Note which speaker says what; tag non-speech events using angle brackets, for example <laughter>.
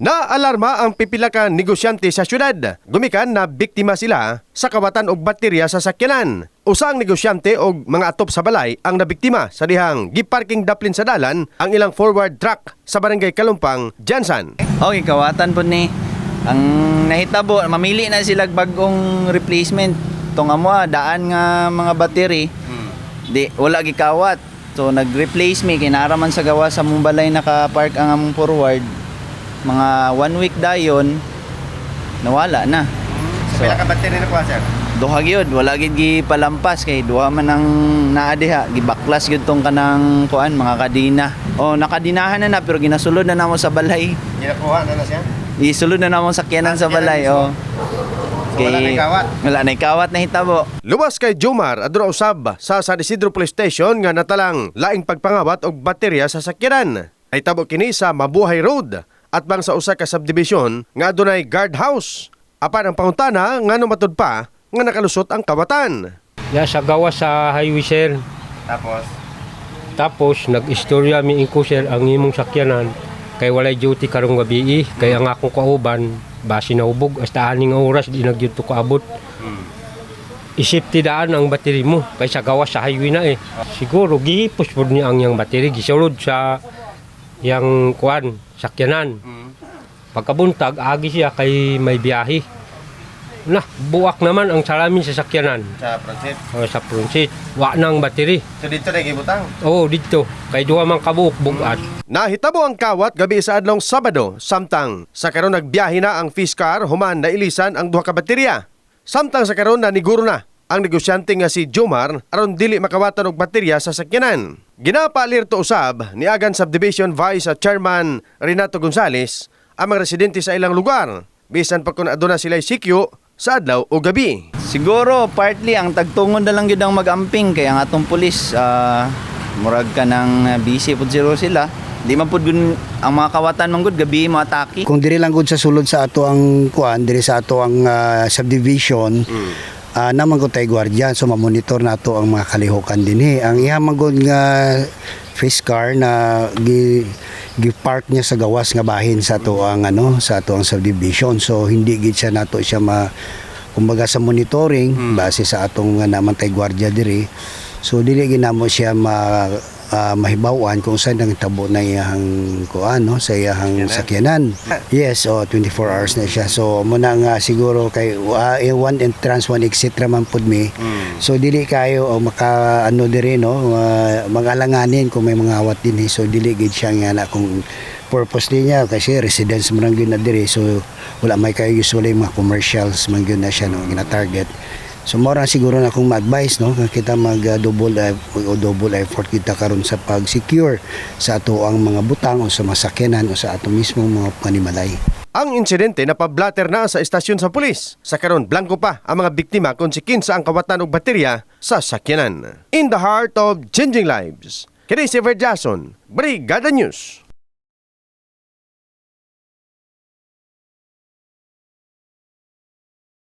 Speaker 1: Naalarma ang pipila ka negosyante sa syudad. Gumikan na biktima sila sa kawatan og baterya sa sakyanan. Usa ang negosyante og mga atop sa balay ang nabiktima sa dihang giparking daplin sa dalan ang ilang forward truck sa barangay Kalumpang, Jansan.
Speaker 2: Okay, kawatan po ni. Ang nahitabo, mamili na sila bagong replacement. Itong amo, ah, daan nga mga battery, di, wala gikawat. So, nag-replace me, kinaraman sa gawa sa mong balay naka-park ang among forward. Mga one week dayon, nawala na. So,
Speaker 1: ka baterya na po, sir?
Speaker 2: duha gyud wala gid gipalampas kay duha man ang naa diha gibaklas gyud tong kanang kuan mga kadina oh nakadinahan na na pero ginasulod na namo sa balay
Speaker 1: Ginakuha na na siya?
Speaker 2: isulod na namo sakyanan sa balay oh
Speaker 1: Wala na ikawat.
Speaker 2: wala na ikawat na hitabo
Speaker 1: Luwas kay Jomar adura usab sa San Isidro Police Station nga natalang laing pagpangawat og baterya sa sakyanan. Ay tabo kini sa Mabuhay Road at bang sa usa ka subdivision nga adunay guardhouse. Apan ang pangutana nga matud pa nga nakalusot ang kawatan.
Speaker 3: Ya sa gawa sa highway sir.
Speaker 1: Tapos
Speaker 3: Tapos nag-istorya mi inko sir ang imong sakyanan kay walay duty karong gabi eh. kay ang akong kauban basi na ubog hasta aning oras di nagyud to kaabot. Isip ti daan ang battery mo kay sa gawa sa highway na eh. Siguro gihipos pud niya ang yang battery gisulod sa yang kuan sakyanan. Pagkabuntag agi siya kay may biyahe. Nah, buwak naman ang salamin sa sakyanan.
Speaker 1: sa Francis.
Speaker 3: O, sa front seat. Wa nang battery.
Speaker 1: So dito na gibutang.
Speaker 3: Oo, dito. Kay duha man kabuok bugat.
Speaker 1: Nahitabo ang kawat gabi sa adlong Sabado, samtang sa karon nagbiyahe na ang Fiskar human na ilisan ang duha ka baterya. Samtang sa karon naniguro na ang negosyante nga si Jomar aron dili makawatan og baterya sa sakyanan. Ginapalir to usab ni Agan Subdivision Vice Chairman Renato Gonzales ang mga residente sa ilang lugar. Bisan pa kung aduna sila sikyo sa adlaw o gabi.
Speaker 2: siguro partly ang tagtungon na lang gyud ang magamping. Kay ang atong pulis ah, murag ka ng busy pud zero sila. Di man pud ang mga kawatan man gud gabi mo atake
Speaker 4: Kung diri lang gud sa sulod sa ato ang kuan, diri sa ato ang ah, subdivision, ah, naman gud tay gwardiya so mamonitor nato ang mga kalihukan dinhi. Ang iha man gud nga face car na gi gi-park niya sa gawas nga bahin sa ato ang ano sa ato ang subdivision. So hindi gid siya nato siya ma kumbaga sa monitoring base sa atong nga naman tay gwardiya diri. So dili ginamo siya ma ah, mahibawan kung saan ang tabo na iyang kuan no sa iyang sakyanan. <laughs> Yes, oh 24 hours na siya. So muna nga siguro kay uh, one entrance one exit ra man pud mi. So dili kayo oh, maka ano diri no uh, magalanganin kung may mga awat din. So dili gid siya nga na kung purpose niya kasi residence man gyud na diri so wala may kayo usually mga commercials man gyud na siya no gina target So mora siguro na akong ma-advise no kita mag uh, double uh, o double effort kita karon sa pag-secure sa ato ang mga butang o sa masakyanan o sa ato mismo mga panimalay.
Speaker 1: Ang insidente na pablater na sa estasyon sa pulis. Sa karon blanco pa ang mga biktima kung si kinsa ang kawatan og baterya sa sakyanan. In the heart of changing lives. Kini si Jason, Brigada News.